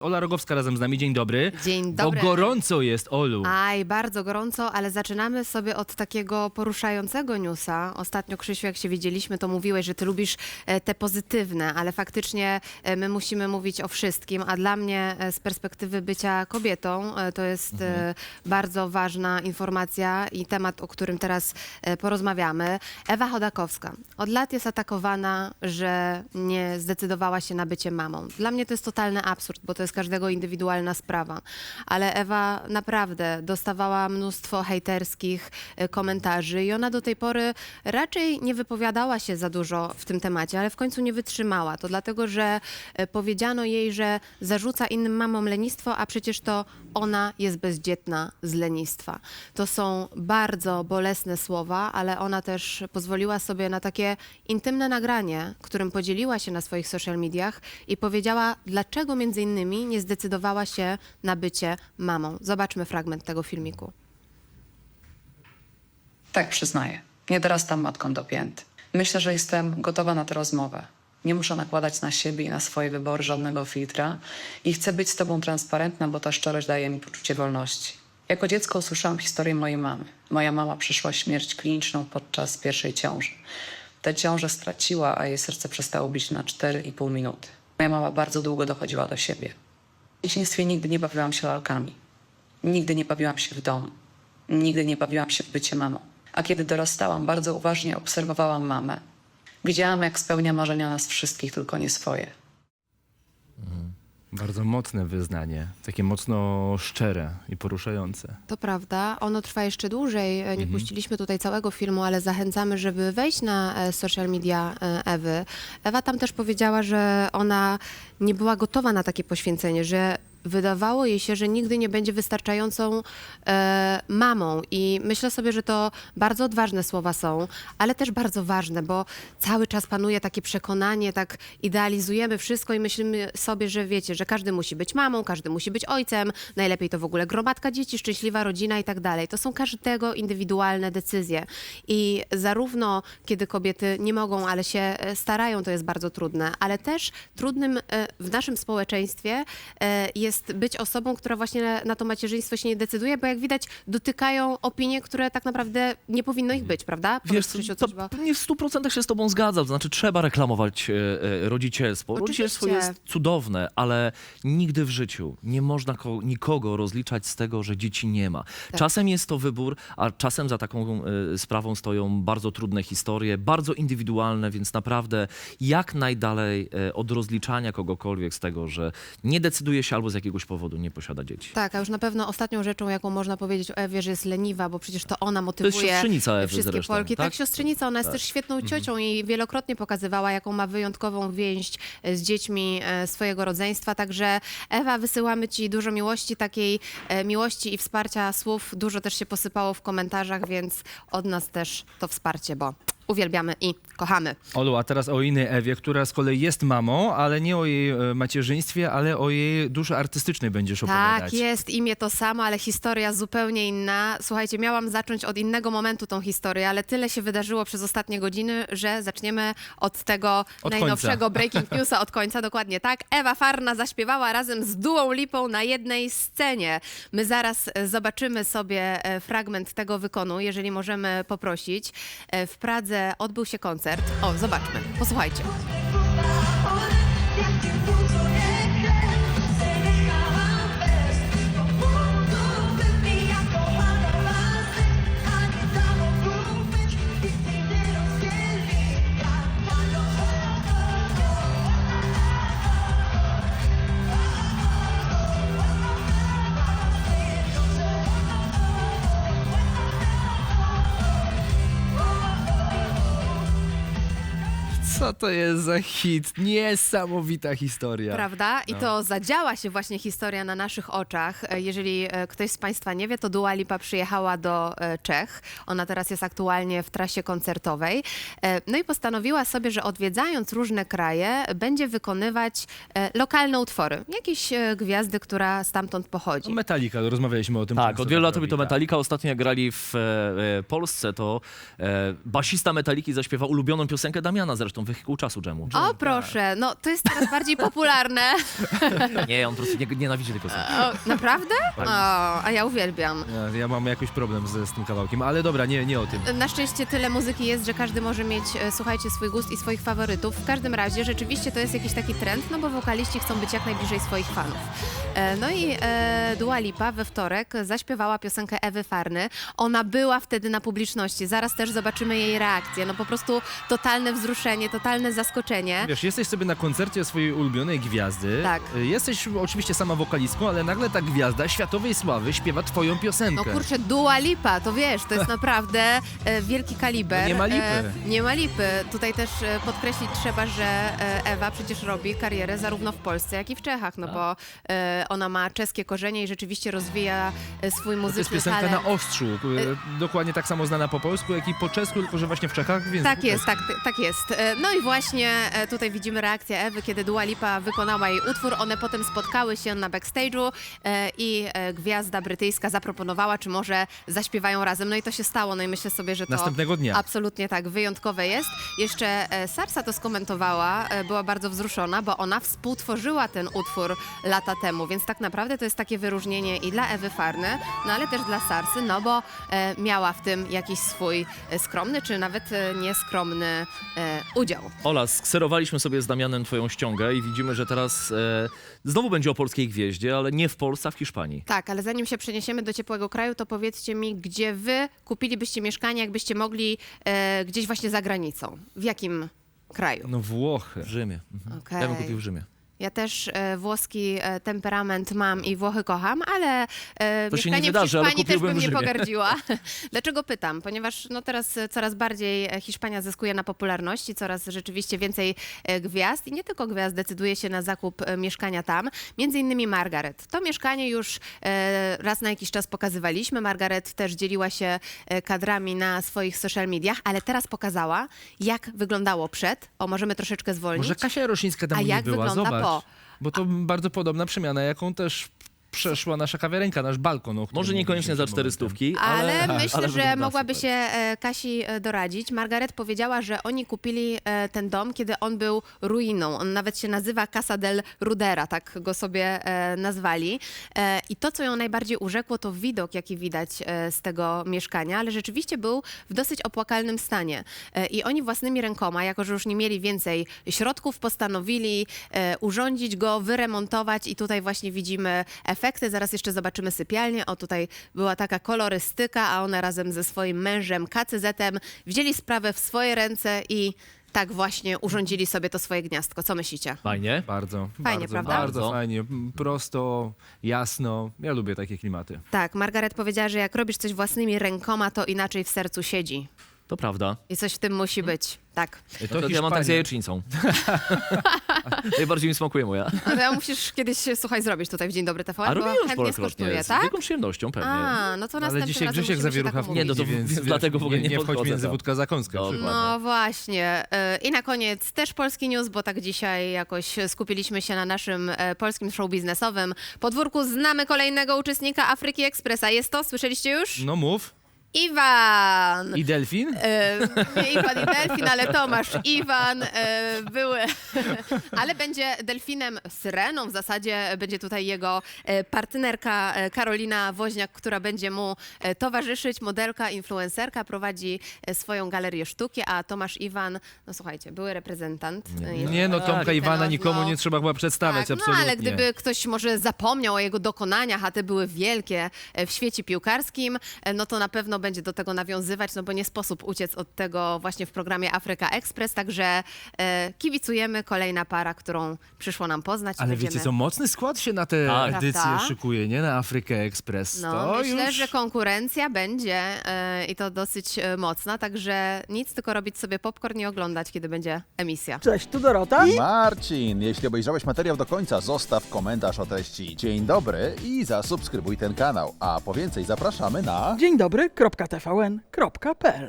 Ola Rogowska razem z nami, dzień dobry. Dzień Bo dobry. gorąco jest, Olu. Aj, bardzo gorąco, ale zaczynamy sobie od takiego poruszającego newsa. Ostatnio, Krzysiu, jak się widzieliśmy, to mówiłeś, że ty lubisz e, te pozytywne, ale faktycznie e, my musimy mówić o wszystkim, a dla mnie e, z perspektywy bycia kobietą e, to jest e, bardzo ważna informacja i temat, o którym teraz e, porozmawiamy. Ewa Chodakowska od lat jest atakowana, że nie zdecydowała się na bycie mamą. Dla mnie to jest totalny absurd, bo to jest każdego indywidualna sprawa. Ale Ewa naprawdę dostawała mnóstwo hejterskich e, komentarzy i ona do tej pory raczej nie wypowiadała się za dużo w tym temacie, ale w końcu nie wytrzymała. To dlatego, że e, powiedziano jej, że zarzuca innym mamom lenistwo, a przecież to ona jest bezdzietna z lenistwa. To są bardzo bolesne słowa, ale ona też pozwoliła sobie na takie intymne nagranie, którym podzieliła się na swoich social mediach i powiedziała, dlaczego między innymi nie zdecydowała się na bycie mamą. Zobaczmy fragment tego filmiku. Tak, przyznaję. Nie dorastam matką do pięt. Myślę, że jestem gotowa na tę rozmowę. Nie muszę nakładać na siebie i na swoje wybory żadnego filtra i chcę być z tobą transparentna, bo ta szczerość daje mi poczucie wolności. Jako dziecko usłyszałam historię mojej mamy. Moja mama przeszła śmierć kliniczną podczas pierwszej ciąży. Tę ciążę straciła, a jej serce przestało bić na 4,5 minuty. Moja mama bardzo długo dochodziła do siebie. W dzieciństwie nigdy nie bawiłam się lalkami. Nigdy nie bawiłam się w domu. Nigdy nie bawiłam się w bycie mamą. A kiedy dorastałam, bardzo uważnie obserwowałam mamę. Widziałam, jak spełnia marzenia nas wszystkich, tylko nie swoje. Bardzo mocne wyznanie, takie mocno szczere i poruszające. To prawda, ono trwa jeszcze dłużej. E, Nie puściliśmy tutaj całego filmu, ale zachęcamy, żeby wejść na e, social media e, Ewy. Ewa tam też powiedziała, że ona nie była gotowa na takie poświęcenie, że wydawało jej się, że nigdy nie będzie wystarczającą e, mamą. I myślę sobie, że to bardzo odważne słowa są, ale też bardzo ważne, bo cały czas panuje takie przekonanie, tak idealizujemy wszystko i myślimy sobie, że wiecie, że każdy musi być mamą, każdy musi być ojcem, najlepiej to w ogóle gromadka dzieci, szczęśliwa rodzina i tak dalej. To są każdego indywidualne decyzje. I zarówno kiedy kobiety nie mogą, ale się e, starają, to jest bardzo trudne, ale też trudnym e, w naszym społeczeństwie e, jest być osobą, która właśnie na to macierzyństwo się nie decyduje, bo jak widać dotykają opinie, które tak naprawdę nie powinno ich być, prawda? Wiesz, Powiedz, Krzysiu, to coś, bo... nie w stu procentach się z tobą zgadzam. To znaczy, trzeba reklamować e, e, rodzicielstwo. Rodzicielstwo Oczywiście. jest cudowne, ale nigdy w życiu nie można ko- nikogo rozliczać z tego, że dzieci nie ma. Tak. Czasem jest to wybór, a czasem za taką e, sprawą stoją bardzo trudne historie, bardzo indywidualne, więc naprawdę jak najdalej e, od rozliczania kogokolwiek z tego, że nie decyduje się albo z jakiegoś powodu nie posiada dzieci. Tak, a już na pewno ostatnią rzeczą, jaką można powiedzieć o Ewie, że jest leniwa, bo przecież to ona motywuje siostrzenica Ewy wszystkie zresztą, Polki. Tak, tak? siostrzenica, ona jest też świetną ciocią i wielokrotnie pokazywała, jaką ma wyjątkową więź e, z dziećmi e, swojego rodzeństwa. Także Ewa, wysyłamy ci dużo miłości, takiej e, miłości i wsparcia słów. Dużo też się posypało w komentarzach, więc od nas też to wsparcie, bo uwielbiamy i kochamy. Olu, a teraz o innej Ewie, która z kolei jest mamą, ale nie o jej e, macierzyństwie, ale o jej duszy artystycznej będziesz opowiadać. Tak, jest imię to samo, ale historia zupełnie inna. Słuchajcie, miałam zacząć od innego momentu tą historię, ale tyle się wydarzyło przez ostatnie godziny, że zaczniemy od tego Od najnowszego końca. breaking newsa od końca, dokładnie tak. Ewa Farna zaśpiewała razem z Duą Lipą na jednej scenie. My zaraz e, zobaczymy sobie e, fragment tego wykonu, jeżeli możemy poprosić. E, W Pradze odbył się koncert. O, zobaczmy, posłuchajcie. Co to jest za hit? Niesamowita historia. Prawda? I No. to zadziała się właśnie historia na naszych oczach. E, Jeżeli e, ktoś z Państwa nie wie, to Dua Lipa przyjechała do e, Czech. Ona teraz jest aktualnie w trasie koncertowej. E, No i postanowiła sobie, że odwiedzając różne kraje, będzie wykonywać e, lokalne utwory. Jakieś e, gwiazdy, która stamtąd pochodzi. Metallica, rozmawialiśmy o tym. Tak, często od wielu lat robi, to. Metallica. Ostatnio jak grali w e, e, Polsce, to e, basista Metaliki zaśpiewał ulubioną piosenkę Damiana zresztą, Wychyl kilku czasu dżemu. O, proszę, no to jest coraz bardziej popularne. Nie, on po prostu nie, nienawidzi piosenki. O, naprawdę? Tak. O, a ja uwielbiam. Ja, ja mam jakiś problem z, z tym kawałkiem, ale dobra, nie, nie o tym. Na szczęście tyle muzyki jest, że każdy może mieć, e, słuchajcie, swój gust i swoich faworytów. W każdym razie rzeczywiście to jest jakiś taki trend, no bo wokaliści chcą być jak najbliżej swoich fanów. E, No i e, Dua Lipa we wtorek zaśpiewała piosenkę Ewy Farny. Ona była wtedy na publiczności. Zaraz też zobaczymy jej reakcję. No po prostu totalne wzruszenie, totalne zaskoczenie. Wiesz, jesteś sobie na koncercie swojej ulubionej gwiazdy. Tak. Y, Jesteś oczywiście sama wokalistką, ale nagle ta gwiazda światowej sławy śpiewa twoją No piosenkę. kurczę, Dua Lipa, to wiesz, to jest naprawdę e, wielki kaliber. No nie ma lipy. E, nie ma lipy. Tutaj też e, podkreślić trzeba, że Ewa przecież robi karierę zarówno w Polsce, jak i w Czechach, no bo e, ona ma czeskie korzenie i rzeczywiście rozwija swój To jest muzyczny piosenka talent. na ostrzu, dokładnie tak samo znana po polsku, jak i po czesku, tylko że właśnie w Czechach. Więc Tak jest, tak, tak jest. E, No i właśnie e, tutaj widzimy reakcję Ewy, kiedy Dua Lipa wykonała jej utwór. One potem spotkały się na backstage'u e, i e, gwiazda brytyjska zaproponowała, czy może zaśpiewają razem. No i to się stało. No i myślę sobie, że to Następnego dnia. absolutnie tak, wyjątkowe jest. Jeszcze e, Sarsa to skomentowała, e, była bardzo wzruszona, bo ona współtworzyła ten utwór lata temu, więc tak naprawdę to jest takie wyróżnienie i dla Ewy Farny, no ale też dla Sarsy, no bo e, miała w tym jakiś swój e, skromny, czy nawet e, nieskromny e, udział. Ola, skserowaliśmy sobie z Damianem twoją ściągę i widzimy, że teraz e, znowu będzie o polskiej gwieździe, ale nie w Polsce, a w Hiszpanii. Tak, ale zanim się przeniesiemy do ciepłego kraju, to powiedzcie mi, gdzie wy kupilibyście mieszkanie, jakbyście mogli e, gdzieś właśnie za granicą? W jakim kraju? No Włochy. W Rzymie. Mhm. Okej. Ja bym kupił w Rzymie. Ja też e, włoski e, temperament mam i Włochy kocham, ale e, To się nie mieszkanie wydarzy, w Hiszpanii też bym nie pogardziła. Dlaczego pytam? Ponieważ no teraz coraz bardziej Hiszpania zyskuje na popularności, coraz rzeczywiście więcej gwiazd i nie tylko gwiazd decyduje się na zakup mieszkania tam. Między innymi Margaret. To mieszkanie już raz na jakiś czas pokazywaliśmy. Margaret też dzieliła się kadrami na swoich social mediach, ale teraz pokazała, jak wyglądało przed. O, możemy troszeczkę zwolnić. Może Kasia Rosińska tam A jak była, wygląda zobacz. po? Bo to bardzo podobna przemiana, jaką też przeszła nasza kawiarenka, nasz balkon. o Może niekoniecznie za cztery stówki, Ale, ale, myślę, ale że mogłaby super. się e, Kasi e, doradzić. Margaret powiedziała, że oni kupili e, ten dom, kiedy on był ruiną. On nawet się nazywa Casa del Rudera, tak go sobie e, nazwali. E, I to, co ją najbardziej urzekło, to widok, jaki widać e, z tego mieszkania, ale rzeczywiście był w dosyć opłakalnym stanie. E, I oni własnymi rękoma, jako że już nie mieli więcej środków, postanowili e, urządzić go, wyremontować i tutaj właśnie widzimy efekty. Zaraz jeszcze zobaczymy sypialnię. O, tutaj była taka kolorystyka, a one razem ze swoim mężem KCZ-em wzięli sprawę w swoje ręce i tak właśnie urządzili sobie to swoje gniazdko. Co myślicie? Fajnie. Bardzo, Fajnie, bardzo, prawda? bardzo Bardzo. fajnie. Prosto, jasno. Ja lubię takie klimaty. Tak, Margaret powiedziała, że jak robisz coś własnymi rękoma, to inaczej w sercu siedzi. To prawda. I coś w tym musi być. Tak. To To ja mam tak z jajecznicą. Najbardziej mi smakuje moja. Ale ja musisz kiedyś, słuchaj, zrobić tutaj w Dzień Dobry TVN, A bo robiłem już chętnie parokrotnie. skosztuję, Z tak? wielką przyjemnością pewnie. A, no to Ale następnym dzisiaj razem Grzesiek musimy się zawierucha tak w umówić. Nie, no to więc, więc dlatego w ogóle nie nie wchodź podchodzę między wódka zakąska. Dobra. przykład. No właśnie. Y, I na koniec też polski news, bo tak dzisiaj jakoś skupiliśmy się na naszym e, polskim show biznesowym. Podwórku znamy kolejnego uczestnika Afryki Expressa. Jest to, słyszeliście już? No mów. Iwan! I delfin? E, nie Iwan i Delfin, ale Tomasz Iwan e, były, ale będzie delfinem syreną. W zasadzie będzie tutaj jego e, partnerka e, Karolina Woźniak, która będzie mu e, towarzyszyć. Modelka, influencerka, prowadzi e, swoją galerię sztuki, a Tomasz Iwan, no słuchajcie, były reprezentant. e, jest- Nie no, Tomka. Iwana No, nikomu no. nie trzeba chyba przedstawiać, tak, no absolutnie. ale gdyby ktoś może zapomniał o jego dokonaniach, a te były wielkie e, w świecie piłkarskim, e, no to na pewno będzie do tego nawiązywać, no bo nie sposób uciec od tego właśnie w programie Afryka Express, także e, kibicujemy kolejna para, którą przyszło nam poznać. Ale będziemy... wiecie co, mocny skład się na tę Tak. edycję Prawda? szykuje, nie? Na Afrykę Express. No, to myślę, już... że konkurencja będzie e, i to dosyć e, mocna, także nic, tylko robić sobie popcorn i oglądać, kiedy będzie emisja. Cześć, tu Dorota. Marcin, jeśli obejrzałeś materiał do końca, zostaw komentarz o treści Dzień dobry i zasubskrybuj ten kanał. A po więcej zapraszamy na... Dzień dobry, kropka TVN, kropka PL.